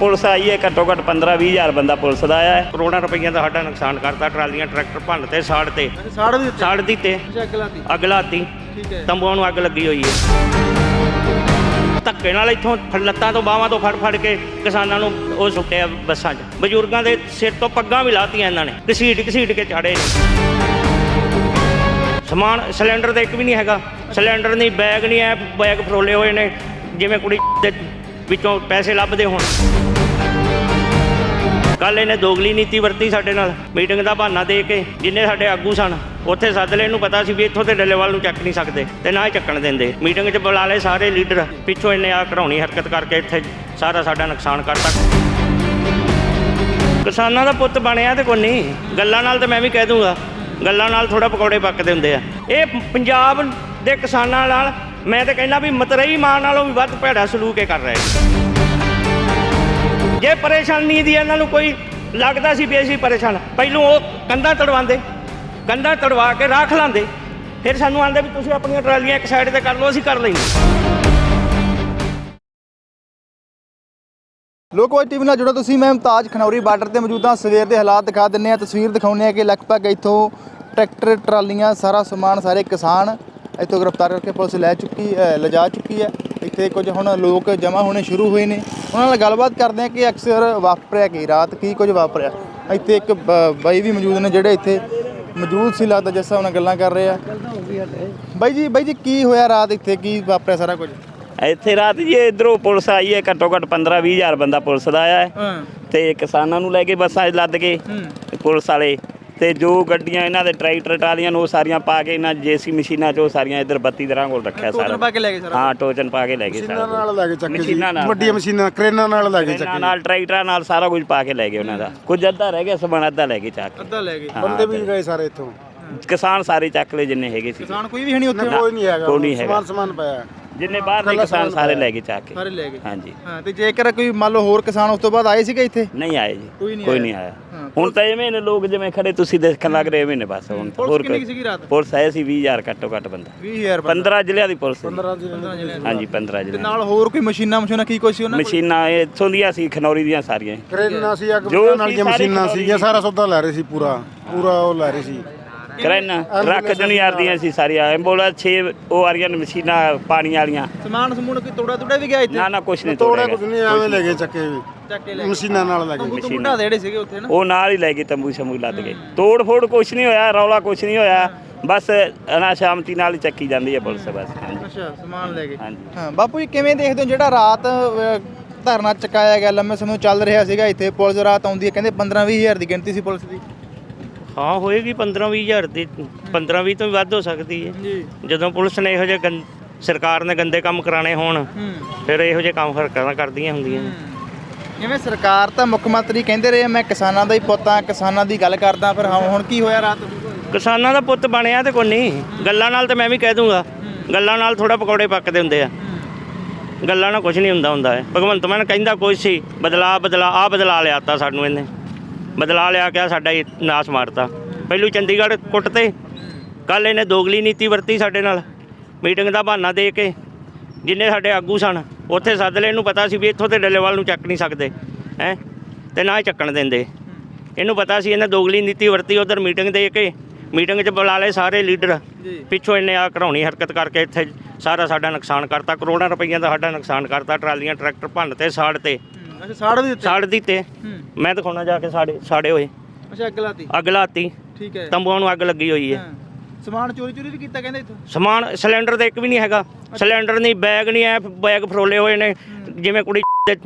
Police ਆਈ ਹੈ ਘੱਟੋ ਘੱਟ 15 20 ਹਜ਼ਾਰ ਬੰਦਾ ਪੁਲਿਸ ਦਾ ਆਇਆ ਹੈ। ਕਰੋੜਾਂ ਰੁਪਈਆ ਦਾ ਸਾਡਾ ਨੁਕਸਾਨ ਕਰਤਾ ਟਰਾਲੀਆਂ ਟਰੈਕਟਰ ਭੰਨ ਤੇ ਸਾੜ ਤੇ। ਸਾੜ ਵੀ ਸਾੜ ਦਿੱਤੇ। ਅੱਛਾ ਅਗਲਾ ਦੀ ਅੱਗ ਲਾਤੀ। ਠੀਕ ਹੈ। ਤੰਬੂਆਂ ਨੂੰ ਅੱਗ ਲੱਗੀ ਹੋਈ ਹੈ। ਧੱਕੇ ਨਾਲ ਇੱਥੋਂ ਫੜ- ਲੱਤਾਂ ਤੋਂ ਬਾਹਾਂ ਤੋਂ ਫੜ ਫੜ ਕੇ ਕਿਸਾਨਾਂ ਨੂੰ ਉਹ ਸੁੱਟਿਆ ਬੱਸਾਂ 'ਚ। ਬਜ਼ੁਰਗਾਂ ਦੇ ਸਿਰ ਤੋਂ ਪੱਗਾਂ ਵੀ ਲਾਤੀਆਂ ਇਹਨਾਂ ਨੇ। ਘਸੀਟ ਘਸੀਟ ਕੇ ਚਾੜੇ ਨੇ। ਸਮਾਨ ਸਿਲੰਡਰ ਤਾਂ ਇੱਕ ਵੀ ਨਹੀਂ ਹੈਗਾ। ਸਿਲੰਡਰ ਨਹੀਂ ਬੈਗ ਨਹੀਂ ਐ ਬੈਗ ਫਰੋਲੇ ਹੋਏ ਨੇ। ਜਿਵੇਂ ਕੁੜੀ ਦੇ ਵਿੱਚੋਂ ਪੈਸੇ ਲੱਭਦੇ ਹੋਣ। ਕੱਲ ਇਹਨੇ ਦੋਗਲੀ ਨੀਤੀ ਵਰਤੀ ਸਾਡੇ ਨਾਲ ਮੀਟਿੰਗ ਦਾ ਬਹਾਨਾ ਦੇ ਕੇ, ਜਿੰਨੇ ਸਾਡੇ ਆਗੂ ਸਨ, ਉੱਥੇ ਸੱਦ ਲਏ, ਇਹਨੂੰ ਪਤਾ ਸੀ ਵੀ ਇੱਥੋਂ ਤੇ ਡੱਲੇਵਾਲ ਨੂੰ ਚੱਕ ਨਹੀਂ ਸਕਦੇ, ਤੇ ਨਾ ਹੀ ਚੱਕਣ ਦਿੰਦੇ। ਮੀਟਿੰਗ 'ਚ ਬੁਲਾ ਲਏ ਸਾਰੇ ਲੀਡਰ ਪਿੱਛੋਂ ਇਹਨੇ ਆ ਘਰਾਉਣੀ ਹਰਕਤ ਕਰਕੇ ਇੱਥੇ ਸਾਰਾ ਸਾਡਾ ਨੁਕਸਾਨ ਕਰਤਾ। ਕਿਸਾਨਾਂ ਦਾ ਪੁੱਤ ਬਣਿਆ ਤੇ ਕੋਈ ਨਹੀਂ, ਗੱਲਾਂ ਨਾਲ ਤਾਂ ਮੈਂ ਵੀ ਕਹਿ ਦੂੰਗਾ, ਗੱਲਾਂ ਨਾਲ ਥੋੜਾ ਪਕੌੜੇ ਪੱਕਦੇ ਹੁੰਦੇ ਆ। ਇਹ ਪੰਜਾਬ ਦੇ ਕਿਸਾਨਾਂ ਨਾਲ, ਮੈਂ ਤਾਂ ਕਹਿੰਦਾ ਵੀ ਮਤਰਈ ਮਾਂ ਨਾਲੋਂ ਵੀ ਵੱਧ ਭੈੜਾ ਸਲੂਕ ਇਹ ਕਰ ਰਹੇ ਜੇ ਪਰੇਸ਼ਾਨੀ ਦੀ ਇਹਨਾਂ ਨੂੰ ਕੋਈ ਲੱਗਦਾ ਸੀ ਵੀ ਅਸੀਂ ਪਰੇਸ਼ਾਨ ਪਹਿਲੋਂ ਉਹ ਕੰਧਾਂ ਤੜਵਾਉਂਦੇ ਕੰਧਾਂ ਤੜਵਾ ਕੇ ਰਾਖ ਲਾਂਦੇ ਫਿਰ ਸਾਨੂੰ ਆਂਦੇ ਵੀ ਤੁਸੀਂ ਆਪਣੀਆਂ ਟਰਾਲੀਆਂ ਇੱਕ ਸਾਈਡ ਤੇ ਕਰ ਲਓ, ਅਸੀਂ ਕਰ ਲੈਂਦੇ ਲੋਕਵਾਈ ਟੀਵੀ ਨਾਲ ਜੁੜੋ ਤੁਸੀਂ, ਮੈਂ ਮੁਮਤਾਜ ਖਨੌਰੀ, ਬਾਰਡਰ ਤੇ ਮੌਜੂਦ ਹਾਂ। ਸਵੇਰ ਦੇ ਹਾਲਾਤ ਦਿਖਾ ਦਿੰਨੇ ਆ ਤਸਵੀਰ ਦਿਖਾਉਂਦੇ ਆ ਕਿ ਲਗਭਗ ਇੱਥੋਂ ਟਰੈਕਟਰ, ਟਰਾਲੀਆਂ, ਸਾਰਾ ਸਮਾਨ, ਸਾਰੇ ਕਿਸਾਨ ਇੱਥੋਂ ਗ੍ਰਿਫਤਾਰ ਕਰਕੇ ਪੁਲਿਸ ਲੈ ਚੁੱਕੀ ਲਿਜਾ ਚੁੱਕੀ ਹੈ। ਇੱਥੇ ਕੁਝ ਹੁਣ ਲੋਕ ਜਮ੍ਹਾਂ ਹੋਣੇ ਸ਼ੁਰੂ ਹੋਏ ਨੇ। ਉਹਨਾਂ ਨਾਲ ਗੱਲਬਾਤ ਕਰਦੇ ਆ ਕਿ ਅਕਸਰ ਵਾਪਰਿਆ ਕੀ ਰਾਤ ਕੀ ਕੁਝ ਵਾਪਰਿਆ। ਇੱਥੇ ਇੱਕ ਬਾਈ ਵੀ ਮੌਜੂਦ ਨੇ ਜਿਹੜੇ ਇੱਥੇ ਮੌਜੂਦ ਸੀ ਲੱਗਦਾ ਜਿਸ ਹਿਸਾਬ ਨਾਲ ਗੱਲਾਂ ਕਰ ਰਹੇ ਆ। ਬਾਈ ਜੀ ਬਾਈ ਜੀ ਕੀ ਹੋਇਆ ਰਾਤ ਇੱਥੇ? ਕੀ ਵਾਪਰਿਆ ਸਾਰਾ ਕੁਝ? ਇੱਥੇ ਰਾਤ ਜੀ ਇਧਰੋਂ ਪੁਲਿਸ ਆਈ ਹੈ ਘੱਟੋ ਘੱਟ 15 20 ਹਜ਼ਾਰ ਬੰਦਾ ਪੁਲਿਸ ਦਾ ਆਇਆ ਹੈ। ਤੇ ਕਿਸਾਨਾਂ ਨੂੰ ਲੈ ਕੇ ਬੱਸਾਂ 'ਚ ਲੱਦ ਕੇ ਪੁਲਿਸ ਵਾਲੇ ਤੇ ਜੋ ਗੱਡੀਆਂ ਇਹਨਾਂ ਦੇ ਟਰੈਕਟਰ ਟਰਾਲੀਆਂ ਨੂੰ ਉਹ ਸਾਰੀਆਂ ਪਾ ਕੇ ਇਹਨਾਂ ਜੇਸੀ ਮਸ਼ੀਨਾਂ 'ਚ ਉਹ ਸਾਰੀਆਂ ਇੱਧਰ ਬੱਤੀ ਦਰਾਂ ਕੋਲ ਰੱਖਿਆ ਸਾਰਾ। ਪਾ ਕੇ ਲੈ ਗਏ ਸਾਰਾ। ਹਾਂ ਟੋਚਨ ਪਾ ਕੇ ਲੈ ਗਏ ਮਸ਼ੀਨਾਂ ਸਾਰਾ। ਨਾਲ ਲੈ ਕੇ ਚੱਕੇ ਜੀ। ਮਸ਼ੀਨਾਂ ਨਾਲ। ਵੱਡੀਆਂ ਮਸ਼ੀਨਾਂ ਕਰੇਨਾਂ ਨਾਲ ਲੈ ਕੇ ਇਹਨਾਂ ਚੱਕੇ ਨਾਲ ਟਰੈਕਟਰਾਂ ਨਾਲ ਸਾਰਾ ਕੁਝ ਪਾ ਕੇ ਲੈ ਗਏ ਉਹਨਾਂ ਦਾ। ਕੁਝ ਅੱਧਾ ਰਹਿ ਗਿਆ ਸਮਾਨ ਅੱਧਾ ਲੈ ਕੇ ਚੱਕ ਅੱਧਾ ਲੈ ਗਏ। ਬੰਦੇ ਵੀ ਗਏ ਸਾਰੇ ਇੱਥੋਂ। ਕਿਸਾਨ ਸਾਰੇ ਚੱਕ ਲਏ ਜਿੰਨੇ ਹੈਗੇ ਸੀ। ਕਿਸਾਨ ਕੋਈ ਵੀ ਹੈ ਨਹੀਂ ਉੱਥੇ। ਕੋਈ ਨਹੀਂ ਹੈਗਾ। ਕੋਈ ਨਹੀਂ ਹੈਗਾ। ਸਮਾਨ ਸਮਾਨ ਪਿਆ। ਜਿੰਨੇ ਬਾਹਰ ਦੇ ਕਿਸਾਨ ਸਾਰੇ ਲੈ ਕੇ ਚੱਕ ਕੇ। ਸਾਰੇ ਲੈ ਗਏ ਹਾਂਜੀ। ਹਾਂ ਤੇ ਜੇਕਰ ਕੋਈ ਮੰਨ ਲਓ ਹੋਰ ਕਿਸਾਨ ਉਸ ਤੋਂ ਬਾਅਦ ਆਏ ਸੀਗੇ ਇੱਥੇ? ਨਹੀਂ ਆਏ ਜੀ। ਕੋਈ ਨਹੀਂ ਕੋਈ ਆਇਆ। ਹੁਣ ਤਾਂ ਐਵੇਂ ਨੇ ਲੋਕ ਜਿਵੇਂ ਖੜੇ ਤੁਸੀਂ ਦੇਖਣ ਲੱਗ ਰਹੇ ਐਵੇਂ ਨੇ ਬਸ ਹੁਣ। ਪੁਲਿਸ ਕਿੰਨੀ ਕੋਈ ਸੀਗੀ ਰਾਤ? ਪੁਲਿਸ ਆਏ ਸੀ 20000 ਘੱਟੋ ਘੱਟ ਬੰਦਾ। 20000 15 ਜ਼ਿਲ੍ਹਿਆਂ ਦੀ ਪੁਲਿਸ ਸੀ। 15 ਜੀ ਹਾਂਜੀ 15 ਤੇ ਜ਼ਿਲ੍ਹਿਆਂ ਨਾਲ ਹੋਰ ਕੋਈ ਮਸ਼ੀਨਾਂ ਮਸ਼ੀਨਾਂ ਕੀ ਕੁਛ ਸੀ ਉਹਨਾਂ ਕੋਲ? ਮਸ਼ੀਨਾਂ ਇਹ ਇੱਥੋਂ ਦੀਆਂ ਸੀ ਖਨੌਰੀ ਦੀਆਂ ਸਾਰੀਆਂ। ਕਰੇਨਾਂ ਸੀ ਅੱਗ ਸੀ ਸਾਰੀ ਮਸ਼ੀਨਾਂ ਸੀਗੀਆਂ ਸਾਰਾ ਸੌਦਾ ਲੈ ਰਹੇ ਸੀ ਪੂਰਾ। ਪੂਰਾ ਉਹ ਲੈ ਰਹੇ ਸੀ। ਕਰੈਨਾ ਰੱਖ ਜਣੀ ਆਰਦੀਆਂ ਸੀ ਸਾਰੀਆਂ। ਐਂਬੂਲੈਂਸ 6 ਉਹ ਆ ਰਹੀਆਂ ਨੇ ਮਸ਼ੀਨਾਂ ਪਾਣੀ ਵਾਲੀਆਂ। ਸਮਾਨ ਸਮੂਨ ਕੋਈ ਤੋੜਾ ਤੋੜਾ ਵੀ ਗਿਆ ਇੱਥੇ? ਨਾ ਨਾ ਕੁਛ ਨਹੀਂ ਤੋੜਾ ਕੁਝ ਨਹੀਂ ਐਵੇਂ ਲੈ ਗਏ ਚੱਕੇ ਵੀ। ਚੱਕ ਕੇ ਲੈ ਮਸ਼ੀਨਾਂ ਨਾਲ ਲੈ ਗਏ। ਗਏ ਮੁੰਡਾ ਦੇ ਜਿਹੜੇ ਸੀਗੇ ਉੱਥੇ ਨਾ? ਉਹ ਨਾਲ ਹੀ ਲੈ ਗਏ ਤੰਬੂ ਸ਼ੰਬੂ ਲੱਦ ਕੇ। ਤੋੜ ਫੋੜ ਕੁਛ ਨਹੀਂ ਹੋਇਆ ਰੌਲਾ ਕੁਛ ਨਹੀਂ ਹੋਇਆ। ਬਸ ਅਨਾ ਸ਼ਾਮਤੀ ਨਾਲ ਹੀ ਚੱਕੀ ਜਾਂਦੀ ਹੈ ਪੁਲਿਸ ਬਸ। ਹਾਂਜੀ। ਅੱਛਾ ਸਮਾਨ ਲੈ ਗਏ। ਹਾਂਜੀ। ਹਾਂ ਬਾਪੂ ਜੀ ਕਿਵੇਂ ਦੇਖਦੇ ਹੋ ਜਿਹੜਾ ਰਾਤ ਅਹ, ਧਰਨਾ ਚੁਕਾਇਆ ਗਿਆ ਲੰਮੇ ਸਮੇਂ ਤੋਂ ਚੱਲ ਰਿਹਾ ਸੀਗਾ ਇੱਥੇ? ਪੁਲਿਸ ਰਾਤ ਆਉਂਦੀ ਹੈ ਕਹਿੰਦੇ 15 20000 ਦੀ ਗਿਣਤੀ ਸੀ ਪੁਲਿਸ ਦੀ। ਹਾਂ ਹੋਏਗੀ 15 20 ਹਜ਼ਾਰ ਦੀ 15 20 ਤੋਂ ਵੀ ਵੱਧ ਹੋ ਸਕਦੀ ਹੈ। ਜੀ। ਜਦੋਂ ਪੁਲਿਸ ਨੇ ਇਹੋ ਜਿਹੇ ਗੰ- ਸਰਕਾਰ ਨੇ ਗੰਦੇ ਕੰਮ ਕਰਾਣੇ ਹੋਣ ਫਿਰ ਇਹੋ ਜਿਹੇ ਕੰਮ ਹਰਕਤਾਂ ਕਰਦੀਆਂ ਹੁੰਦੀਆਂ ਨੇ। ਜਿਵੇਂ ਸਰਕਾਰ ਤਾਂ ਮੁੱਖ ਮੰਤਰੀ ਕਹਿੰਦੇ ਰਹੇ ਮੈਂ ਕਿਸਾਨਾਂ ਦਾ ਹੀ ਪੁੱਤ ਹਾਂ ਕਿਸਾਨਾਂ ਦੀ ਗੱਲ ਕਰਦਾ ਫਿਰ ਹਾਂ ਹੁਣ ਕੀ ਹੋਇਆ ਰਾਤ? ਕਿਸਾਨਾਂ ਦਾ ਪੁੱਤ ਬਣਿਆ ਤੇ ਕੋਈ ਨਹੀਂ। ਗੱਲਾਂ ਨਾਲ ਤਾਂ ਮੈਂ ਵੀ ਕਹਿ ਦੂੰਗਾ। ਗੱਲਾਂ ਨਾਲ ਥੋੜਾ ਪਕੌੜੇ ਪੱਕਦੇ ਹੁੰਦੇ ਆ। ਗੱਲਾਂ ਨਾਲ ਕੁਝ ਨਹੀਂ ਹੁੰਦਾ ਹੁੰਦਾ ਹੈ ਭਗਵੰਤ ਮਾਨ ਕਹਿੰਦਾ ਕੁਛ ਸੀ ਬਦਲਾ ਬਦਲਾ ਆ ਬਦਲਾ ਲਿਆਤਾ ਸਾਨੂੰ ਇਹਨੇ। ਬਦਲਾ ਲਿਆ ਕੇ ਸਾਡਾ ਹੀ ਨਾਸ ਮਾਰਤਾ। ਪਹਿਲੂ ਚੰਡੀਗੜ੍ਹ ਕੁੱਟਤੇ ਕੱਲ ਇਹਨੇ ਦੋਗਲੀ ਨੀਤੀ ਵਰਤੀ ਸਾਡੇ ਨਾਲ ਮੀਟਿੰਗ ਦਾ ਬਹਾਨਾ ਦੇ ਕੇ ਜਿੰਨੇ ਸਾਡੇ ਆਗੂ ਸਨ ਉੱਥੇ ਸੱਦ ਲਏ ਇਹਨੂੰ ਪਤਾ ਸੀ ਵੀ ਇੱਥੋਂ ਤੇ ਡੱਲੇਵਾਲ ਨੂੰ ਚੱਕ ਨਹੀਂ ਸਕਦੇ ਹੈ ਤੇ ਨਾ ਹੀ ਚੱਕਣ ਦਿੰਦੇ। ਇਹਨੂੰ ਪਤਾ ਸੀ ਇਹਨੇ ਦੋਗਲੀ ਨੀਤੀ ਵਰਤੀ ਉਧਰ ਮੀਟਿੰਗ ਦੇ ਕੇ ਮੀਟਿੰਗ 'ਚ ਬੁਲਾ ਲਏ ਸਾਰੇ ਲੀਡਰ। ਪਿੱਛੋਂ ਇਹਨੇ ਆ ਘਰਾਉਣੀ ਹਰਕਤ ਕਰਕੇ ਇੱਥੇ ਸਾਰਾ ਸਾਡਾ ਨੁਕਸਾਨ ਕਰਤਾ ਕਰੋੜਾਂ ਰੁਪਈਆ ਦਾ ਸਾਡਾ ਨੁਕਸਾਨ ਕਰਤਾ ਟਰਾਲੀਆਂ ਟਰੈਕਟਰ ਭੰਨ ਤੇ ਸਾੜ ਤੇ। ਅੱਛਾ ਸਾੜ ਵੀ ਦਿੱਤੇ ਸਾੜ ਦਿੱਤੇ ਹੂੰ। ਮੈਂ ਦਿਖਾਉਣਾ ਜਾ ਕੇ ਸਾੜੇ ਸਾੜੇ ਹੋਏ। ਅੱਛਾ ਅੱਗ ਲਾਤੀ? ਅੱਗ ਲਾਤੀ। ਠੀਕ ਹੈ। ਤੰਬੂਆਂ ਨੂੰ ਅੱਗ ਲੱਗੀ ਹੋਈ ਹੈ। ਹਾਂ। ਸਮਾਨ ਚੋਰੀ ਚੋਰੀ ਵੀ ਕੀਤਾ ਕਹਿੰਦੇ ਇੱਥੋਂ? ਸਮਾਨ ਸਿਲੰਡਰ ਤਾਂ ਇੱਕ ਵੀ ਨਹੀਂ ਹੈਗਾ। ਸਿਲੰਡਰ ਨਹੀਂ ਬੈਗ ਨਹੀਂ ਐ ਬੈਗ ਫਰੋਲੇ ਹੋਏ ਨੇ। ਜਿਵੇਂ ਕੁੜੀ ਦੇ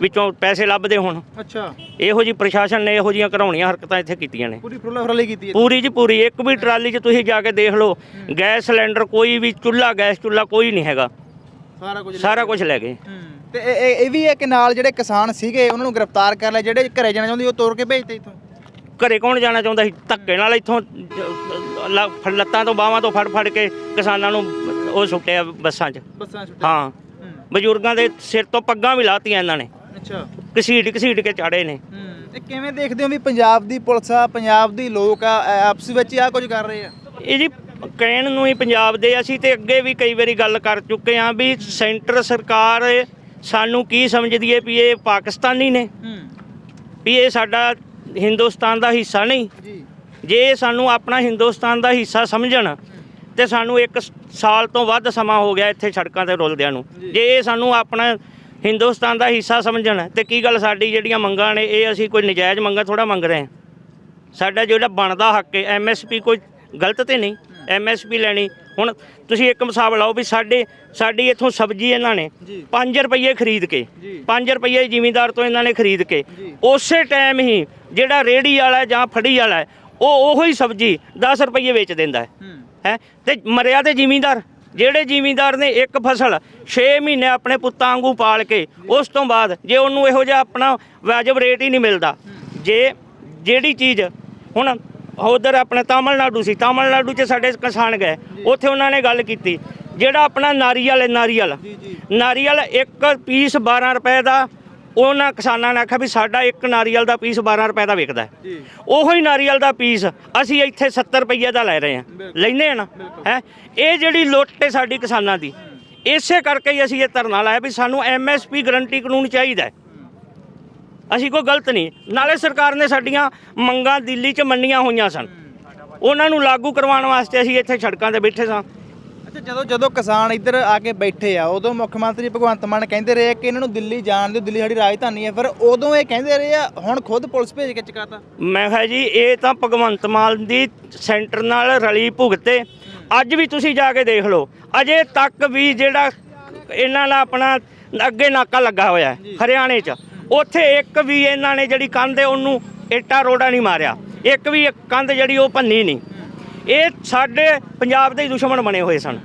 ਵਿੱਚੋਂ ਪੈਸੇ ਲੱਭਦੇ ਹੋਣ। ਅੱਛਾ। ਇਹੋ ਜੀ ਪ੍ਰਸ਼ਾਸਨ ਨੇ ਇਹੋ ਜੀਆਂ ਘਰਾਉਣੀਆਂ ਹਰਕਤਾਂ ਇੱਥੇ ਕੀਤੀਆਂ ਨੇ। ਪੂਰੀ ਫਰੋਲਾ ਫਰੋਲੀ ਕੀਤੀ ਹੈ। ਪੂਰੀ ਜੀ ਪੂਰੀ। ਇੱਕ ਵੀ ਟਰਾਲੀ 'ਚ ਤੁਸੀਂ ਜਾ ਕੇ ਦੇਖ ਲਓ ਗੈਸ ਸਿਲੰਡਰ ਕੋਈ ਵੀ ਚੁੱਲ੍ਹਾ ਗੈਸ ਚੁੱਲ੍ਹਾ ਕੋਈ ਨਹੀਂ ਹੈਗਾ। ਸਾਰਾ ਕੁਝ ਸਾਰਾ ਕੁਝ ਲੈ ਗਏ। ਤੇ ਇਹ- ਇਹ ਇਹ ਵੀ ਹੈ ਕਿ ਨਾਲ ਜਿਹੜੇ ਕਿਸਾਨ ਸੀਗੇ ਉਹਨਾਂ ਨੂੰ ਗ੍ਰਿਫਤਾਰ ਕਰ ਲਿਆ। ਜਿਹੜੇ ਘਰੇ ਜਾਣਾ ਚਾਹੁੰਦੇ ਉਹ ਤੋੜ ਕੇ ਭੇਜਤੇ ਇੱਥੋਂ। ਘਰੇ ਕੌਣ ਜਾਣਾ ਚਾਹੁੰਦਾ ਸੀ? ਧੱਕੇ ਨਾਲ ਇੱਥੋਂ ਲ- ਫੜ- ਲੱਤਾਂ ਤੋਂ ਬਾਹਾਂ ਤੋਂ ਫੜ ਫੜ ਕੇ ਕਿਸਾਨਾਂ ਨੂੰ ਉਹ ਸੁੱਟਿਆ ਬੱਸਾਂ 'ਚ। ਬੱਸਾਂ ਛੁੱਟੇ ਹਾਂ। ਹੂੰ। ਬਜ਼ੁਰਗਾਂ ਦੇ ਸਿਰ ਤੋਂ ਪੱਗਾਂ ਵੀ ਲਾਤੀਆਂ ਇਹਨਾਂ ਨੇ। ਅੱਛਾ। ਘਸੀਟ ਘਸੀਟ ਕੇ ਚਾੜੇ ਨੇ। ਹੂੰ। ਇਹ ਕਿਵੇਂ ਦੇਖਦੇ ਹੋ ਵੀ ਪੰਜਾਬ ਦੀ ਪੁਲਿਸ ਆ ਪੰਜਾਬ ਦੀ ਲੋਕ ਆ ਐ ਆਪਸ ਵਿੱਚ ਹੀ ਆ ਕੁਝ ਕਰ ਰਹੇ ਆ? ਇਹ ਜੀ ਕਹਿਣ ਨੂੰ ਹੀ ਪੰਜਾਬ ਦੇ ਅਸੀਂ ਤੇ ਅੱਗੇ ਵੀ ਕਈ ਵਾਰੀ ਗੱਲ ਕਰ ਚੁੱਕੇ ਹਾਂ ਵੀ ਸੈਂਟਰ ਸਰਕਾਰ ਸਾਨੂੰ ਕੀ ਸਮਝਦੀ ਏ ਵੀ ਇਹ ਪਾਕਿਸਤਾਨੀ ਨੇ। ਹੂੰ ਵੀ ਇਹ ਸਾਡਾ ਹਿੰਦੁਸਤਾਨ ਦਾ ਹਿੱਸਾ ਨਹੀਂ। ਜੀ। ਸਾਨੂੰ ਆਪਣਾ ਹਿੰਦੁਸਤਾਨ ਦਾ ਹਿੱਸਾ ਸਮਝਣ ਤੇ ਸਾਨੂੰ ਇੱਕ ਸਾਲ ਤੋਂ ਵੱਧ ਸਮਾਂ ਹੋ ਗਿਆ ਇੱਥੇ ਸੜਕਾਂ ਤੇ ਰੁਲਦਿਆਂ ਨੂੰ। ਜੇ। ਇਹ ਸਾਨੂੰ ਆਪਣਾ ਹਿੰਦੁਸਤਾਨ ਦਾ ਹਿੱਸਾ ਸਮਝਣ ਤੇ ਕੀ ਗੱਲ ਸਾਡੀ ਜਿਹੜੀਆਂ ਮੰਗਾਂ ਨੇ ਇਹ ਅਸੀਂ ਕੋਈ ਨਜਾਇਜ਼ ਮੰਗਾਂ ਥੋੜਾ ਮੰਗ ਰਹੇ ਹਾਂ। ਸਾਡਾ ਜਿਹੜਾ ਬਣਦਾ ਹੱਕ ਹੈ ਐਮਐਸਪੀ ਕੋਈ ਗਲਤ ਤੇ ਨਹੀਂ। ਐਮਐਸਪੀ ਲੈਣੀ। ਹੁਣ ਤੁਸੀਂ ਇੱਕ ਹਿਸਾਬ ਲਾਓ ਵੀ ਸਾਡੇ ਸਾਡੀ ਇੱਥੋਂ ਸਬਜ਼ੀ ਇਹਨਾਂ ਨੇ ਜੀ। 5 ਰੁਪਏ ਖਰੀਦ ਕੇ ਜੀ। 5 ਰੁਪਏ ਜ਼ਿਮੀਂਦਾਰ ਤੋਂ ਇਹਨਾਂ ਨੇ ਖਰੀਦ ਕੇ। ਉਸੇ ਟਾਈਮ ਹੀ ਜਿਹੜਾ ਰੇੜੀ ਵਾਲਾ ਜਾਂ ਫੜੀ ਵਾਲਾ ਉਹ ਉਹੋ ਹੀ ਸਬਜ਼ੀ 10 ਰੁਪਏ ਵੇਚ ਦਿੰਦਾ ਹੂੰ। ਹੈ। ਤੇ ਮਰਿਆ ਤੇ ਜ਼ਿਮੀਂਦਾਰ। ਜਿਹੜੇ ਜ਼ਿਮੀਂਦਾਰ ਨੇ ਇੱਕ ਫਸਲ 6 ਮਹੀਨੇ ਆਪਣੇ ਪੁੱਤਾਂ ਵਾਂਗੂ ਪਾਲ ਕੇ ਉਸ ਤੋਂ ਬਾਅਦ ਜੇ ਉਹਨੂੰ ਇਹੋ ਜਿਹਾ ਆਪਣਾ ਵਾਜਬ ਰੇਟ ਹੀ ਨਹੀਂ ਮਿਲਦਾ ਜੇ ਜਿਹੜੀ ਚੀਜ਼ ਹੁਣ ਉਧਰ ਆਪਣਾ ਤਾਮਿਲਨਾਡੂ ਸੀ। ਤਾਮਿਲਨਾਡੂ 'ਚ ਸਾਡੇ ਕਿਸਾਨ ਗਏ। ਉੱਥੇ ਉਹਨਾਂ ਨੇ ਗੱਲ ਕੀਤੀ। ਜਿਹੜਾ ਆਪਣਾ ਨਾਰੀਅਲ ਹੈ ਨਾਰੀਅਲ। ਨਾਰੀਅਲ ਇੱਕ ਪੀਸ 12 ਰੁਪਏ ਦਾ। ਉਹਨਾਂ ਕਿਸਾਨਾਂ ਨੇ ਆਖਿਆ ਵੀ ਸਾਡਾ ਇੱਕ ਨਾਰੀਅਲ ਦਾ ਪੀਸ 12 ਰੁਪਏ ਦਾ ਵਿਕਦਾ ਹੈ। ਉਹੋ ਹੀ ਨਾਰੀਅਲ ਦਾ ਪੀਸ ਅਸੀਂ ਇੱਥੇ 70 ਰੁਪਏ ਦਾ ਲੈ ਰਹੇ ਹਾਂ। ਲੈਨੇ ਆ ਨਾ ਹੈ? ਇਹ ਜਿਹੜੀ ਲੁੱਟ ਹੈ ਸਾਡੀ ਕਿਸਾਨਾਂ ਦੀ ਇਸੇ ਕਰਕੇ ਹੀ ਅਸੀਂ ਇਹ ਧਰਨਾ ਲਾਇਆ ਵੀ ਸਾਨੂੰ ਐਮਐਸਪੀ ਗਰੰਟੀ ਕਾਨੂੰਨ ਚਾਹੀਦਾ ਹੈ। ਅਸੀਂ ਕੋਈ ਗਲਤ ਨਹੀਂ। ਨਾਲੇ ਸਰਕਾਰ ਨੇ ਸਾਡੀਆਂ ਮੰਗਾਂ ਦਿੱਲੀ 'ਚ ਮੰਨੀਆਂ ਹੋਈਆਂ ਸਨ। ਉਹਨਾਂ ਨੂੰ ਲਾਗੂ ਕਰਵਾਉਣ ਵਾਸਤੇ ਅਸੀਂ ਇੱਥੇ ਸੜਕਾਂ ਤੇ ਬੈਠੇ ਸਾਂ। ਅੱਛਾ ਜਦੋਂ ਜਦੋਂ ਕਿਸਾਨ ਇੱਧਰ ਆ ਕੇ ਬੈਠੇ ਆ ਉਦੋਂ ਮੁੱਖ ਮੰਤਰੀ ਭਗਵੰਤ ਮਾਨ ਕਹਿੰਦੇ ਰਹੇ ਕਿ ਇਹਨਾਂ ਨੂੰ ਦਿੱਲੀ ਜਾਣ ਦਿਓ ਦਿੱਲੀ ਸਾਡੀ ਰਾਜਧਾਨੀ ਹੈ। ਫਿਰ ਉਦੋਂ ਇਹ ਕਹਿੰਦੇ ਰਹੇ ਆ ਹੁਣ ਖੁਦ ਪੁਲਿਸ ਭੇਜ ਕੇ ਚਕਾਤਾ। ਮੈਂ ਕਿਹਾ ਜੀ ਇਹ ਤਾਂ ਭਗਵੰਤ ਮਾਨ ਦੀ ਸੈਂਟਰ ਨਾਲ ਰਲੀ ਭੁਗਤੇ। ਅੱਜ ਵੀ ਤੁਸੀਂ ਜਾ ਕੇ ਦੇਖ ਲਓ ਅਜੇ ਤੱਕ ਵੀ ਜਿਹੜਾ ਇਹਨਾਂ ਦਾ ਆਪਣਾ ਅੱਗੇ ਨਾਕਾ ਲੱਗਾ ਹੋਇਆ ਹੈ ਹਰਿਆਣੇ 'ਚ। ਉੱਥੇ ਇੱਕ ਵੀ ਇਹਨਾਂ ਨੇ ਜਿਹੜੀ ਕੰਧ ਹੈ ਉਹਨੂੰ ਇੱਟਾ ਰੋੜਾ ਨਹੀਂ ਮਾਰਿਆ। ਇੱਕ ਵੀ ਕੰਧ ਜਿਹੜੀ ਉਹ ਭੰਨੀ ਨਹੀਂ। ਇਹ ਸਾਡੇ ਪੰਜਾਬ ਦੇ ਦੁਸ਼ਮਣ ਬਣੇ ਹੋਏ ਸਨ।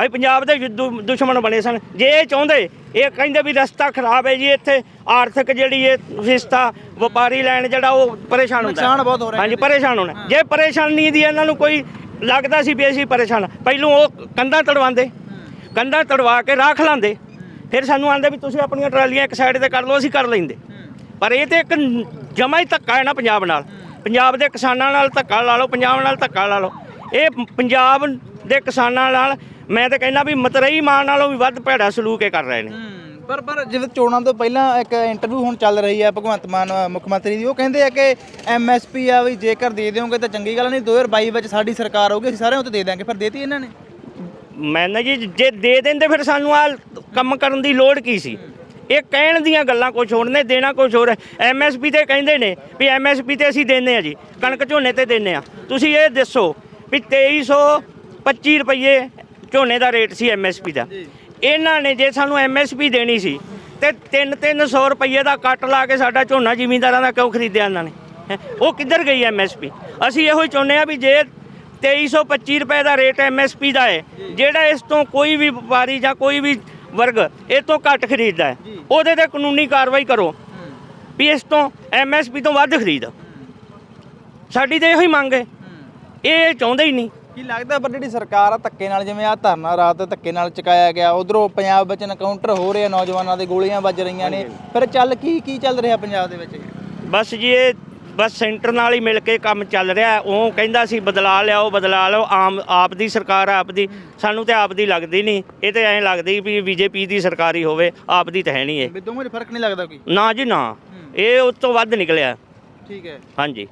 ਅਸੀਂ ਪੰਜਾਬ ਦੇ ਦੁਸ਼ਮਣ ਬਣੇ ਸਨ। ਜੇ ਇਹ ਚਾਹੁੰਦੇ ਇਹ ਕਹਿੰਦੇ ਵੀ ਰਸਤਾ ਖਰਾਬ ਹੈ ਜੀ ਇੱਥੇ ਆਰਥਿਕ ਜਿਹੜੀ ਇਹ ਰਿਸ਼ਤਾ ਵਪਾਰੀ ਲੈਣ ਜਿਹੜਾ ਉਹ ਪਰੇਸ਼ਾਨ ਹੁੰਦਾ। ਨੁਕਸਾਨ ਬਹੁਤ ਹੋ ਰਿਹਾ ਹਾਂਜੀ ਪਰੇਸ਼ਾਨ ਹੋਣਾ ਜੇ ਪਰੇਸ਼ਾਨੀ ਦੀ ਇਹਨਾਂ ਨੂੰ ਕੋਈ ਲੱਗਦਾ ਸੀ ਵੀ ਅਸੀਂ ਪਰੇਸ਼ਾਨ ਪਹਿਲੋਂ ਉਹ ਕੰਧਾਂ ਤੜਵਾਉਂਦੇ। ਕੰਧਾਂ ਤੜਵਾ ਕੇ ਰਾਖ ਲਾਂਦੇ ਫਿਰ ਸਾਨੂੰ ਆਂਦੇ ਵੀ ਤੁਸੀਂ ਆਪਣੀਆਂ ਟਰਾਲੀਆਂ ਇੱਕ ਸਾਈਡ ਤੇ ਕਰ ਲਓ ਅਸੀਂ ਕਰ ਲੈਂਦੇ। ਪਰ ਇਹ ਤੇ ਇੱਕ ਜਮਾ ਹੀ ਧੱਕਾ ਹੈ ਨਾ ਪੰਜਾਬ ਨਾਲ। ਪੰਜਾਬ ਦੇ ਕਿਸਾਨਾਂ ਨਾਲ ਧੱਕਾ ਲਾ ਲਓ ਪੰਜਾਬ ਨਾਲ ਧੱਕਾ ਲਾ ਲਓ। ਇਹ ਪੰਜਾਬ ਦੇ ਕਿਸਾਨਾਂ ਨਾਲ ਮੈਂ ਤਾਂ ਕਹਿੰਦਾ ਵੀ ਮਤਰਈ ਮਾਂ ਨਾਲੋਂ ਵੀ ਵੱਧ ਭੈੜਾ ਸਲੂਕ ਇਹ ਕਰ ਰਹੇ ਨੇ। ਪਰ ਪਰ ਜਿਵੇਂ ਚੋਣਾਂ ਤੋਂ ਪਹਿਲਾਂ ਇੱਕ ਇੰਟਰਵਿਊ ਹੁਣ ਚੱਲ ਰਹੀ ਹੈ ਭਗਵੰਤ ਮਾਨ ਮੁੱਖ ਮੰਤਰੀ ਦੀ ਉਹ ਕਹਿੰਦੇ ਆ ਕਿ ਐਮਐਸਪੀ ਆ ਵੀ ਜੇਕਰ ਦੇ ਦਿਓਗੇ ਤਾਂ ਚੰਗੀ ਗੱਲ ਨਹੀਂ 2022 ਵਿੱਚ ਸਾਡੀ ਸਰਕਾਰ ਹੋਊਗੀ ਅਸੀਂ ਸਾਰਿਆਂ ਉੱਤੇ ਦੇ ਦਾਂਗੇ ਫਿਰ ਦੇਤੀ ਇਹਨਾਂ ਨੇ। ਮੈਂ ਨਾ ਜੀ ਜੇ ਦੇ ਦਿੰਦੇ ਫਿਰ ਸਾਨੂੰ ਆ ਕੰਮ ਕਰਨ ਦੀ ਲੋੜ ਕੀ ਸੀ? ਇਹ ਕਹਿਣ ਦੀਆਂ ਗੱਲਾਂ ਕੁਝ ਹੋਰ ਨੇ ਦੇਣਾ ਕੁਝ ਹੋਰ ਹੈ। ਐਮਐਸਪੀ ਤੇ ਕਹਿੰਦੇ ਨੇ ਵੀ ਐਮਐਸਪੀ ਤੇ ਅਸੀਂ ਦਿੰਦੇ ਆ ਜੀ ਕਣਕ ਝੋਨੇ ਤੇ ਦਿੰਦੇ ਆ ਤੁਸੀਂ ਇਹ ਦੱਸੋ ਵੀ 2325 ਰੁਪਏ ਝੋਨੇ ਦਾ ਰੇਟ ਸੀ ਐਮਐਸਪੀ ਦਾ। ਇਹਨਾਂ ਨੇ ਜੇ ਸਾਨੂੰ ਐਮਐਸਪੀ ਦੇਣੀ ਸੀ ਤੇ 3-300 ਰੁਪਏ ਦਾ ਕੱਟ ਲਾ ਕੇ ਸਾਡਾ ਝੋਨਾ ਜ਼ਿਮੀਂਦਾਰਾਂ ਦਾ ਕਿਉਂ ਖਰੀਦਿਆ ਇਹਨਾਂ ਨੇ? ਉਹ ਕਿੱਧਰ ਗਈ ਐਮਐਸਪੀ ਅਸੀਂ ਇਹੋ ਹੀ ਚਾਹੁੰਦੇ ਆ ਵੀ ਜੇ 2325 ਰੁਪਏ ਦਾ ਰੇਟ ਐਮਐਸਪੀ ਦਾ ਹੈ ਜਿਹੜਾ ਇਸ ਤੋਂ ਕੋਈ ਵੀ ਵਪਾਰੀ ਜਾਂ ਕੋਈ ਵੀ ਵਰਗ ਇਹ ਤੋਂ ਘੱਟ ਖਰੀਦਦਾ ਹੈ। ਉਹਦੇ ਤੇ ਕਾਨੂੰਨੀ ਕਾਰਵਾਈ ਕਰੋ। ਵੀ ਇਸ ਤੋਂ ਐਮਐਸਪੀ ਤੋਂ ਵੱਧ ਖਰੀਦ। ਸਾਡੀ ਤਾਂ ਇਹੋ ਹੀ ਮੰਗ ਹੈ। ਇਹ ਚਾਹੁੰਦੇ ਹੀ ਨਹੀਂ। ਕੀ ਲੱਗਦਾ ਪਰ ਜਿਹੜੀ ਸਰਕਾਰ ਆ ਧੱਕੇ ਨਾਲ ਜਿਵੇਂ ਆ ਧਰਨਾ ਰਾਤ ਧੱਕੇ ਨਾਲ ਚੁਕਾਇਆ ਗਿਆ ਉਧਰੋਂ ਪੰਜਾਬ ਵਿੱਚ ਐਨਕਾਊਂਟਰ ਹੋ ਰਹੇ ਆ ਨੌਜਵਾਨਾਂ ਦੇ ਗੋਲੀਆਂ ਵੱਜ ਰਹੀਆਂ ਨੇ। ਫਿਰ ਚੱਲ ਕੀ ਕੀ ਚੱਲ ਰਿਹਾ ਪੰਜਾਬ ਦੇ ਵਿੱਚ? ਬਸ ਜੀ ਇਹ ਬਸ ਸੈਂਟਰ ਨਾਲ ਹੀ ਮਿਲ ਕੇ ਕੰਮ ਚੱਲ ਰਿਹਾ। ਉਹ ਕਹਿੰਦਾ ਸੀ ਬਦਲਾ ਲਿਆਓ ਬਦਲਾ ਲਓ ਆਮ ਆਪ ਦੀ ਸਰਕਾਰ ਆਪ ਦੀ। ਸਾਨੂੰ ਤੇ ਆਪ ਦੀ ਲੱਗਦੀ ਨਹੀਂ। ਇਹ ਤੇ ਐਂ ਲੱਗਦੀ ਵੀ ਬੀਜੇਪੀ ਦੀ ਸਰਕਾਰ ਹੋਵੇ ਆਪ ਦੀ ਤਾਂ ਹੈ ਨਹੀਂ ਇਹ। ਵੀ ਦੋਵੇਂ 'ਚ ਫ਼ਰਕ ਨਹੀਂ ਲੱਗਦਾ ਕੋਈ? ਨਾ ਜੀ ਨਾ। ਇਹ ਉਸ ਤੋਂ ਵੱਧ ਨਿਕਲਿਆ। ਠੀਕ ਹੈ। ਹਾਂਜੀ।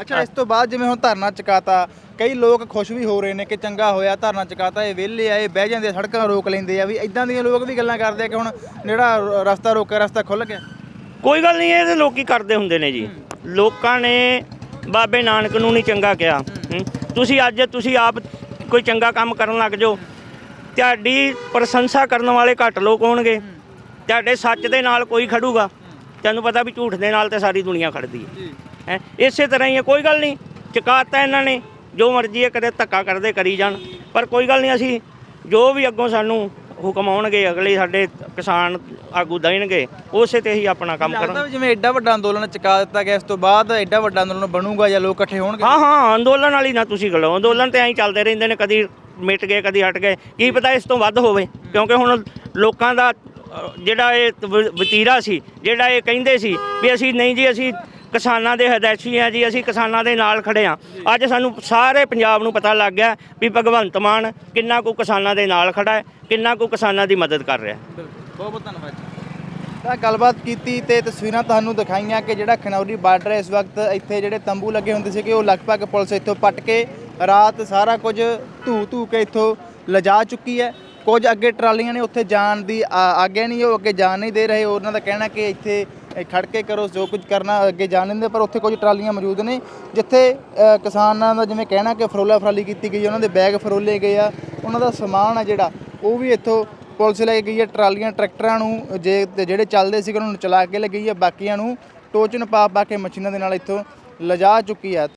ਅੱਛਾ ਇਸ ਤੋਂ ਬਾਅਦ ਜਿਵੇਂ ਹੁਣ ਧਰਨਾ ਚੁਕਾਤਾ ਕਈ ਲੋਕ ਖੁਸ਼ ਵੀ ਹੋ ਰਹੇ ਨੇ ਕਿ ਚੰਗਾ ਹੋਇਆ ਧਰਨਾ ਚੁਕਾਤਾ ਇਹ ਵਿਹਲੇ ਆ ਇਹ ਬਹਿ ਜਾਂਦੇ ਆ, ਸੜਕਾਂ ਰੋਕ ਲੈਂਦੇ ਆ। ਵੀ ਇਦਾਂ ਦੀਆਂ ਲੋਕ ਵੀ ਗੱਲਾਂ ਕਰਦੇ ਆ ਕਿ ਹੁਣ ਜਿਹੜਾ ਰਸਤਾ ਰੋਕਿਆ ਰਸਤਾ ਖੁੱਲ ਗਿਆ। ਕੋਈ ਗੱਲ ਨਹੀਂ ਇਹ ਤੇ ਲੋਕੀ ਕਰਦੇ ਹੁੰਦੇ ਨੇ ਜੀ। ਲੋਕਾਂ ਨੇ ਬਾਬੇ ਨਾਨਕ ਨੂੰ ਨਹੀਂ ਚੰਗਾ ਕਿਹਾ। ਤੁਸੀਂ ਅੱਜ ਤੁਸੀਂ ਆਪ ਕੋਈ ਚੰਗਾ ਕੰਮ ਕਰਨ ਲੱਗ ਜਾਓ। ਤੁਹਾਡੀ ਪ੍ਰਸ਼ੰਸਾ ਕਰਨ ਵਾਲੇ ਘੱਟ ਲੋਕ ਹੋਣਗੇ। ਤੁਹਾਡੇ ਸੱਚ ਦੇ ਨਾਲ ਕੋਈ ਖੜੂਗਾ। ਤੈਨੂੰ ਪਤਾ ਵੀ ਝੂਠ ਦੇ ਨਾਲ ਤੇ ਸਾਰੀ ਦੁਨੀਆ ਖੜਦੀ ਹੈ। ਹੈ? ਇਸੇ ਤਰ੍ਹਾਂ ਹੀ ਹੈ ਕੋਈ ਗੱਲ ਨਹੀਂ। ਚੁਕਾਤਾ ਇਹਨਾਂ ਨੇ। ਜੋ ਮਰਜ਼ੀ ਹੈ ਕਦੇ ਧੱਕਾ ਕਰਦੇ ਕਰੀ ਜਾਣ। ਪਰ ਕੋਈ ਗੱਲ ਨਹੀਂ ਅਸੀਂ ਜੋ ਵੀ ਅੱਗੋਂ ਸਾਨੂੰ ਹੁਕਮ ਆਉਣਗੇ ਅਗਲੇ ਸਾਡੇ ਕਿਸਾਨ ਆਗੂ ਦੇਣਗੇ ਉਸੇ ਤੇ ਹੀ ਆਪਣਾ ਕੰਮ ਲੱਗਦਾ ਕਰਾਂ ਵੀ ਜਿਵੇਂ ਐਡਾ ਵੱਡਾ ਅੰਦੋਲਨ ਚੁਕਾ ਦਿੱਤਾ ਗਿਆ ਇਸ ਤੋਂ ਬਾਅਦ ਐਡਾ ਵੱਡਾ ਅੰਦੋਲਨ ਬਣੂਗਾ ਜਾਂ ਲੋਕ ਇਕੱਠੇ ਹੋਣਗੇ? ਹਾਂ ਹਾਂ ਅੰਦੋਲਨ ਵਾਲੀ ਨਾ ਤੁਸੀਂ ਗੱਲੋ ਅੰਦੋਲਨ ਤੇ ਐਂ ਚੱਲਦੇ ਰਹਿੰਦੇ ਨੇ ਕਦੀ ਮਿਟ ਗਏ ਕਦੀ ਹਟ ਗਏ। ਕੀ ਪਤਾ ਇਸ ਤੋਂ ਵੱਧ ਹੋਵੇ ਕਿਉਂਕਿ ਹੁਣ ਲੋਕਾਂ ਦਾ ਅ, ਜਿਹੜਾ ਇਹ ਵ- ਵਤੀਰਾ ਸੀ ਜਿਹੜਾ ਇਹ ਕਹਿੰਦੇ ਸੀ ਵੀ ਅਸੀਂ ਨਹੀਂ ਜੀ ਅਸੀਂ ਕਿਸਾਨਾਂ ਦੇ ਹਦੈਸ਼ੀ ਆ ਜੀ ਅਸੀਂ ਕਿਸਾਨਾਂ ਦੇ ਨਾਲ ਖੜੇ ਆ। ਅੱਜ ਸਾਨੂੰ ਸਾਰੇ ਪੰਜਾਬ ਨੂੰ ਪਤਾ ਲੱਗ ਗਿਆ ਵੀ ਭਗਵੰਤ ਮਾਨ ਕਿੰਨਾ ਕੁ ਕਿਸਾਨਾਂ ਦੇ ਨਾਲ ਖੜਾ ਹੈ। ਕਿੰਨਾ ਕੁ ਕਿਸਾਨਾਂ ਦੀ ਮਦਦ ਕਰ ਰਿਹਾ? ਹੈ ਬਹੁਤ ਬਹੁਤ ਧੰਨਵਾਦ ਜੀ। ਤਾਂ ਗੱਲਬਾਤ ਕੀਤੀ ਤੇ ਤਸਵੀਰਾਂ ਤੁਹਾਨੂੰ ਦਿਖਾਈਆਂ ਕਿ ਜਿਹੜਾ ਖਨੌਰੀ ਬਾਰਡਰ ਹੈ ਇਸ ਵਕਤ ਇੱਥੇ ਜਿਹੜੇ ਤੰਬੂ ਲੱਗੇ ਹੁੰਦੇ ਸੀ ਕਿ ਉਹ ਲਗਭਗ ਪੁਲਿਸ ਇੱਥੋਂ ਪੱਟ ਕੇ ਰਾਤ ਸਾਰਾ ਕੁਝ ਧੂ ਧੂ ਕੇ ਇੱਥੋਂ ਲਿਜਾ ਚੁੱਕੀ ਹੈ। ਕੁਝ ਅੱਗੇ ਟਰਾਲੀਆਂ ਨੇ ਉੱਥੇ ਜਾਣ ਦੀ ਆ- ਆਗਿਆ ਨਹੀਂ ਉਹ ਅੱਗੇ ਜਾਣ ਨਹੀਂ ਦੇ ਰਹੇ। ਉਹਨਾਂ ਦਾ ਕਹਿਣਾ ਕਿ ਇੱਥੇ ਇਹ ਖੜ ਕੇ ਕਰੋ ਜੋ ਕੁਝ ਕਰਨਾ ਅੱਗੇ ਜਾਣ ਲੈਂਦੇ ਪਰ ਉੱਥੇ ਕੁਝ ਟਰਾਲੀਆਂ ਮੌਜੂਦ ਨੇ ਜਿੱਥੇ ਕਿਸਾਨਾਂ ਦਾ ਜਿਵੇਂ ਕਹਿਣਾ ਕਿ ਫਰੋਲਾ ਫਰਾਲੀ ਕੀਤੀ ਗਈ ਉਹਨਾਂ ਦੇ ਬੈਗ ਫਰੋਲੇ ਗਏ ਆ। ਉਹਨਾਂ ਦਾ ਸਮਾਨ ਆ ਜਿਹੜਾ ਉਹ ਵੀ ਇੱਥੋਂ ਪੁਲਿਸ ਲੈ ਕੇ ਗਈ ਹੈ, ਟਰਾਲੀਆਂ, ਟਰੈਕਟਰਾਂ ਨੂੰ, ਜੇ ਤੇ ਜਿਹੜੇ ਚੱਲਦੇ ਸੀ ਉਹਨਾਂ ਨੂੰ ਚਲਾ ਕੇ ਲੈ ਗਈ ਹੈ, ਬਾਕੀਆਂ ਨੂੰ ਟੋਚਨ ਪਾ ਪਾ ਕੇ ਮਸ਼ੀਨਾਂ ਦੇ ਨਾਲ ਇੱਥੋਂ ਲਿਜਾ ਚੁੱਕੀ ਹੈ।